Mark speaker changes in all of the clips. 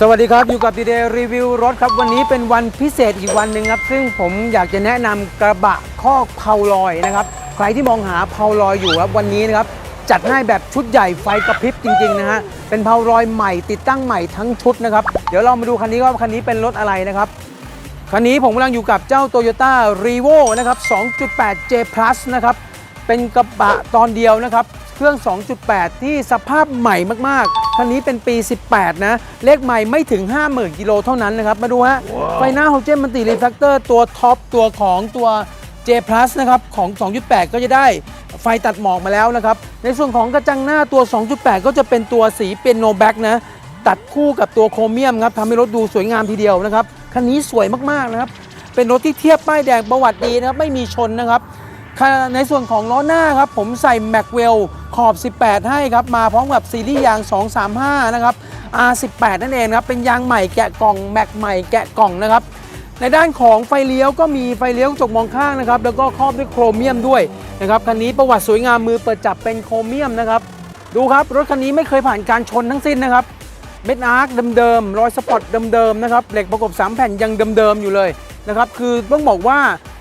Speaker 1: สวัสดีครับ อยู่กับดีเดย์รีวิวรถครับ วันนี้เป็นวันพิเศษอีกวันหนึ่งครับ ซึ่งผมอยากจะแนะนำกระบะคอกเพาลอยนะครับ ใครที่มองหาเพาลอยอยู่ครับ วันนี้นะครับ จัดให้แบบชุดใหญ่ไฟกระพริบจริง ๆ นะฮะ เป็นเพาลอยใหม่ติดตั้งใหม่ทั้งชุดนะครับ เดี๋ยวเรามาดูคันนี้ว่าคันนี้เป็นรถอะไรนะครับ คันนี้ผมกำลังอยู่กับเจ้า Toyota r e v o นะครับ 2.8 J Plus นะครับ เป็นกระบะตอนเดียวนะครับ เครื่อง 2.8 ที่สภาพใหม่มากๆคันนี้เป็นปี 18 นะ เลขใหม่ไม่ถึง 50,000 กิโลเท่านั้นนะครับ มาดูฮะ ไฟหน้า h o g e n Multi Reflector ตัวท็อปตัวของตัว J Plus นะครับ ของ 2.8 ก็จะได้ไฟตัดหมอกมาแล้วนะครับ ในส่วนของกระจังหน้าตัว 2.8 ก็จะเป็นตัวสีเป็นโนแบ็กนะ ตัดคู่กับตัวโครเมียมครับทำให้รถดูสวยงามทีเดียวนะครับ คันนี้สวยมากๆนะครับ เป็นรถที่เทียบป้ายแดงประวัติดีนะครับ ไม่มีชนนะครับค่ะในส่วนของล้อหน้าครับ ผมใส่แม็กเวล ขอบ 18 ให้ครับ มาพร้อมกับซีรีส์ยาง 235 นะครับ R18 นั่นเองครับ เป็นยางใหม่แกะกล่อง แม็กใหม่แกะกล่องนะครับ ในด้านของไฟเลี้ยวก็มีไฟเลี้ยวกระจกมองข้างนะครับ แล้วก็ครอบด้วยโครเมียมด้วยนะครับ คันนี้ประวัติสวยงามมือเปิดจับเป็นโครเมียมนะครับ ดูครับ รถคันนี้ไม่เคยผ่านการชนทั้งสิ้นนะครับ เม็ดอาร์คเดิมๆ รอยสปอตเดิมๆ นะครับ เหล็กประกบ 3 แผ่นยังเดิมๆ อยู่เลยนะครับ คือต้องบอกว่า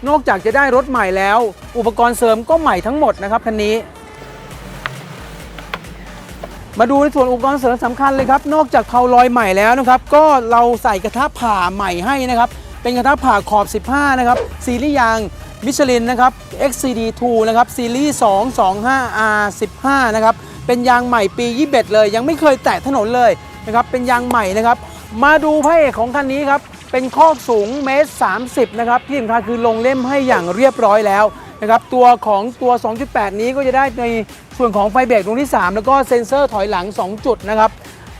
Speaker 1: นอกจากจะได้รถใหม่แล้ว อุปกรณ์เสริมก็ใหม่ทั้งหมดนะครับคันนี้ มาดูในส่วนอุปกรณ์เสริมสำคัญเลยครับ นอกจากเพาลอยใหม่แล้วนะครับ ก็เราใส่กระทะผ่าใหม่ให้นะครับ เป็นกระทะผ่าขอบ 15 นะครับ ซีรีส์ยางมิชลินนะครับ XCD2 นะครับ ซีรีส์ 225R15 นะครับ เป็นยางใหม่ปี 21 เลย ยังไม่เคยแตะถนนเลยนะครับ เป็นยางใหม่นะครับ มาดูพระเอกของคันนี้ครับ เป็นคอกสูงเมตร 30 นะครับ ที่สำคัญคือลงเล่มให้อย่างเรียบร้อยแล้ว นะครับตัวของตัว 2.8 นี้ก็จะได้ในส่วนของไฟเบรกดวงที่ 3 แล้วก็เซ็นเซอร์ถอยหลัง 2 จุดนะครับ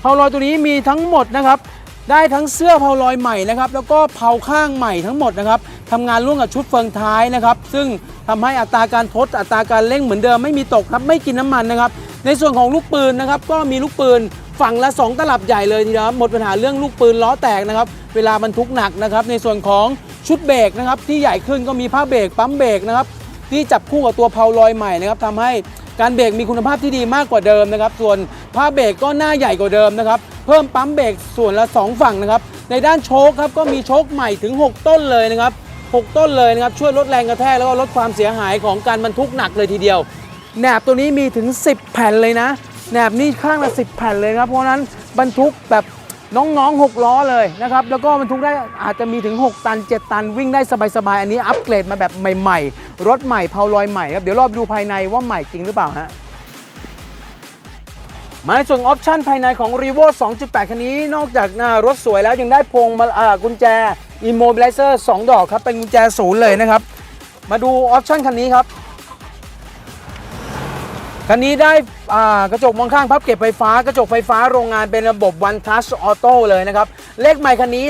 Speaker 1: เพาลอยตัวนี้มีทั้งหมดนะครับได้ทั้งเสื้อเพาลอยใหม่นะครับแล้วก็เพาข้างใหม่ทั้งหมดนะครับทำงานร่วมกับชุดเฟืองท้ายนะครับซึ่งทำให้อัตราการทดอัตราการเร่งเหมือนเดิมไม่มีตกครับไม่กินน้ำมันนะครับในส่วนของลูกปืนนะครับก็มีลูกปืนฝั่งละ 2 ตลับใหญ่เลยทีเดียวหมดปัญหาเรื่องลูกปืนล้อแตกนะครับเวลาบรรทุกหนักนะครับในส่วนของชุดเบรกนะครับที่ใหญ่ขึ้นก็มีผ้าเบรกปั๊มเบรกนะครับ ที่จับคู่กับตัวเพาลอยใหม่นะครับทำให้การเบรกมีคุณภาพที่ดีมากกว่าเดิมนะครับ ส่วนผ้าเบรกก็หน้าใหญ่กว่าเดิมนะครับ เพิ่มปั๊มเบรกส่วนละ 2 ฝั่งนะครับ ในด้านโชคครับก็มีโชคใหม่ถึง 6 ต้นเลยนะครับ 6 ต้นเลยนะครับ ช่วยลดแรงกระแทกแล้วก็ลดความเสียหายของการบรรทุกหนักเลยทีเดียว แหนบตัวนี้มีถึง 10 แผ่นเลยนะ แหนบนี่ข้างละ 10 แผ่นเลยครับ เพราะนั้นบรรทุกแบบ น้องๆ 6 ล้อเลยนะครับ แล้วก็บรรทุกได้อาจจะมีถึง 6 ตัน 7 ตันวิ่งได้สบายๆ อันนี้อัปเกรดมาแบบใหม่ๆ รถใหม่เพาลอยใหม่ครับ เดี๋ยวรอบดูภายในว่าใหม่จริงหรือเปล่าฮะมาในส่วนออปชั่นภายในของ r e v o 2.8 คันนี้ นอกจากหน้ารถสวยแล้วยังได้พวงมาอากุญแจ Immobilizer 2 ดอกครับ เป็นกุญแจศูนย์เลยนะครับ มาดูออปชั่นคันนี้ครับ คันนี้ได้กระจกมองข้างพับเก็บไฟฟ้ากระจกไฟฟ้าโรงงานเป็นระบบ One Touch Auto เลยนะครับ เลขใหม่คันนี้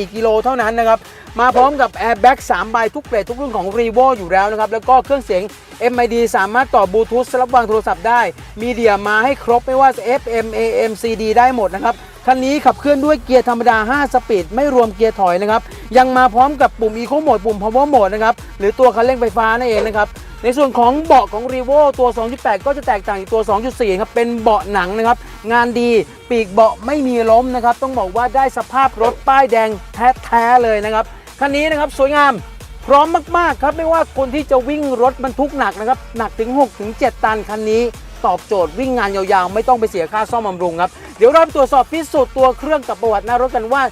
Speaker 1: 49,944 กิโลเท่านั้นนะครับ มาพร้อมกับ Airbag 3ใบทุกเกรดทุกรุ่นของ r e v o อยู่แล้วนะครับ แล้วก็เครื่องเสียง MID สามารถต่อบลูทูธสลับวางโทรศัพท์ได้ มีเดียมาให้ครบไม่ว่า FM AM CD ได้หมดนะครับ คันนี้ขับเคลื่อนด้วยเกียร์ธรรมดา 5 สปีด ไม่รวมเกียร์ถอยนะครับ ยังมาพร้อมกับปุ่ม Eco Mode ปุ่ม Power Mode นะครับ หรือตัวคันเร่งไฟฟ้านั่นเองนะครับ ในส่วนของเบาะของ r e v o ตัว 2.8 ก็จะแตกต่างจากตัว 2.4 ครับ เป็นเบาะหนังนะครับ งานดี ปีกเบาะไม่มีล้มนะครับ ต้องบอกว่าได้สภาพรถป้ายแดงแท้ๆเลยนะครับ คันนี้นะครับสวยงามพร้อมมากๆครับไม่ว่าคนที่จะวิ่งรถบรรทุกหนักนะครับหนักถึง6ถึง7ตันคันนี้ ตอบโจทย์วิ่งงานยาวๆ ไม่ต้องไปเสียค่าซ่อมบำรุงครับ เดี๋ยวเราตรวจสอบพิสูจน์ตัวเครื่องกับประวัติหน้ารถกันว่า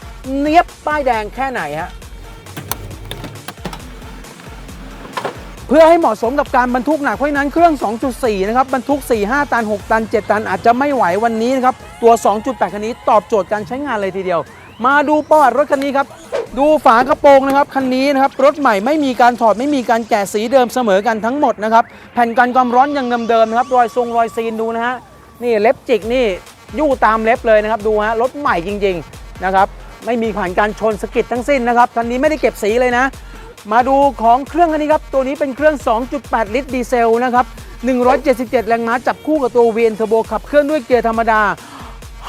Speaker 1: เนียบป้ายแดงแค่ไหนฮะเพื่อให้เหมาะสมกับการบรรทุกหนักเพราะฉะนั้นเครื่อง 2.4 นะครับบรรทุก 4 5 ตัน 6 ตัน 7 ตันอาจจะไม่ไหววันนี้นะครับ ตัว 2.8 คันนี้ตอบโจทย์การใช้งานเลยทีเดียว มาดูประวัติรถคันนี้ครับดูฝากระโปรงนะครับคันนี้นะครับรถใหม่ไม่มีการถอดไม่มีการแกะสีเดิมเสมอกันทั้งหมดนะครับแผ่นกันความร้อนยังเดิมๆนะครับรอยทรงรอยซีนดูนะฮะนี่เล็บจิกนี่ยู่ตามเล็บเลยนะครับดูฮะรถใหม่จริงๆนะครับไม่มีผ่านการชนสกิดทั้งสิ้นนะครับคันนี้ไม่ได้เก็บสีเลยนะ มาดูของเครื่องคันนี้ครับตัวนี้เป็นเครื่อง 2.8 ลิตรดีเซลนะครับ177 แรงม้าจับคู่กับตัว VN Turbo ขับเคลื่อนด้วยเกียร์ธรรมดา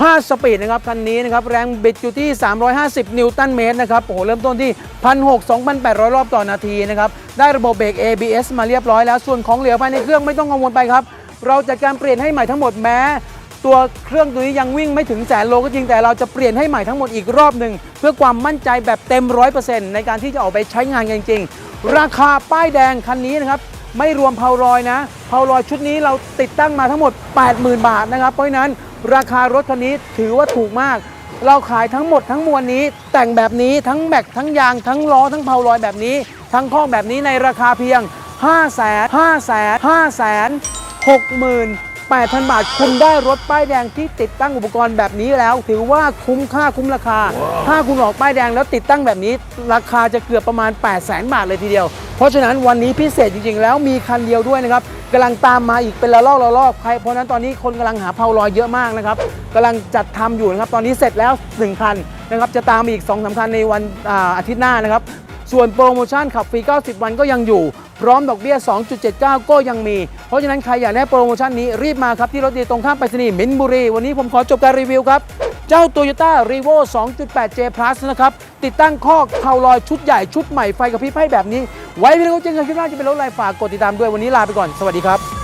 Speaker 1: 5 สปีดนะครับคันนี้นะครับแรงบิดอยู่ที่ 350 นิวตันเมตรนะครับโอ้โหเริ่มต้นที่ 1,600 2,800 รอบต่อนาทีนะครับได้ระบบเบรก ABS มาเรียบร้อยแล้ว ส่วนของเหลือภายในเครื่องไม่ต้องกังวลไปครับ เราจัดการเปลี่ยนให้ใหม่ทั้งหมดแม้ ตัวเครื่องตัวนี้ยังวิ่งไม่ถึงแสนโลก็จริงแต่เราจะเปลี่ยนให้ใหม่ทั้งหมดอีกรอบหนึ่งเพื่อความมั่นใจแบบเต็ม 100%ในการที่จะออกไปใช้งานกันจริงๆราคาป้ายแดงคันนี้นะครับไม่รวมเพารอยนะเพารอยชุดนี้เราติดตั้งมาทั้งหมด 80,000 บาทนะครับเพราะฉะนั้น ราคารถคันนี้ถือว่าถูกมาก เราขายทั้งหมดทั้งมวลนี้ แต่งแบบนี้ทั้งแม็กทั้งยาง ทั้งล้อทั้งเพารอยแบบนี้ ทั้งข้องแบบนี้ในราคาเพียง5 0 0 0 0 0 5 0 0 0 0 5 0 0 0 68,000 บาท คุณได้รถป้ายแดงที่ติดตั้งอุปกรณ์แบบนี้แล้ว ถือว่าคุ้มค่าคุ้มราคา ถ้าคุณออกป้ายแดงแล้วติดตั้งแบบนี้ ราคาจะเกือบประมาณ 8 0 0 0 0 0บาทเลยทีเดียว เพราะฉะนั้นวันนี้พิเศษจริงๆ แล้วมีคันเดียวด้วยนะครับกำลังตามมาอีกเป็นละลอกละลอกใครเพราะฉะนั้นตอนนี้คนกำลังหาเพาลอยเยอะมากนะครับกำลังจัดทำอยู่นะครับตอนนี้เสร็จแล้ว1คันนะครับจะตามมาอีก2อสคันในวันอาอาทิตย์หน้านะครับส่วนโปรโมชั่นขับฟรี 90 วันก็ยังอยู่ พร้อมดอกเบี้ย 2.79 ก็ยังมี เพราะฉะนั้นใครอยากได้โปรโมชั่นนี้รีบมาครับที่รถดีตรงข้ามไปรษณีย์มินบุรี วันนี้ผมขอจบการรีวิวครับ เจ้า Toyota r e v o 2.8J Plus นะครับ ติดตั้งข้อเข่าลอยชุดใหญ่ชุดใหม่ไฟกระพริบให้แบบนี้ ไว้พี่เล็กเจนกันคลิปหน้าจะเป็นรถอะไรฝากกดติดตามด้วยวันนี้ลาไปก่อน สวัสดีครับ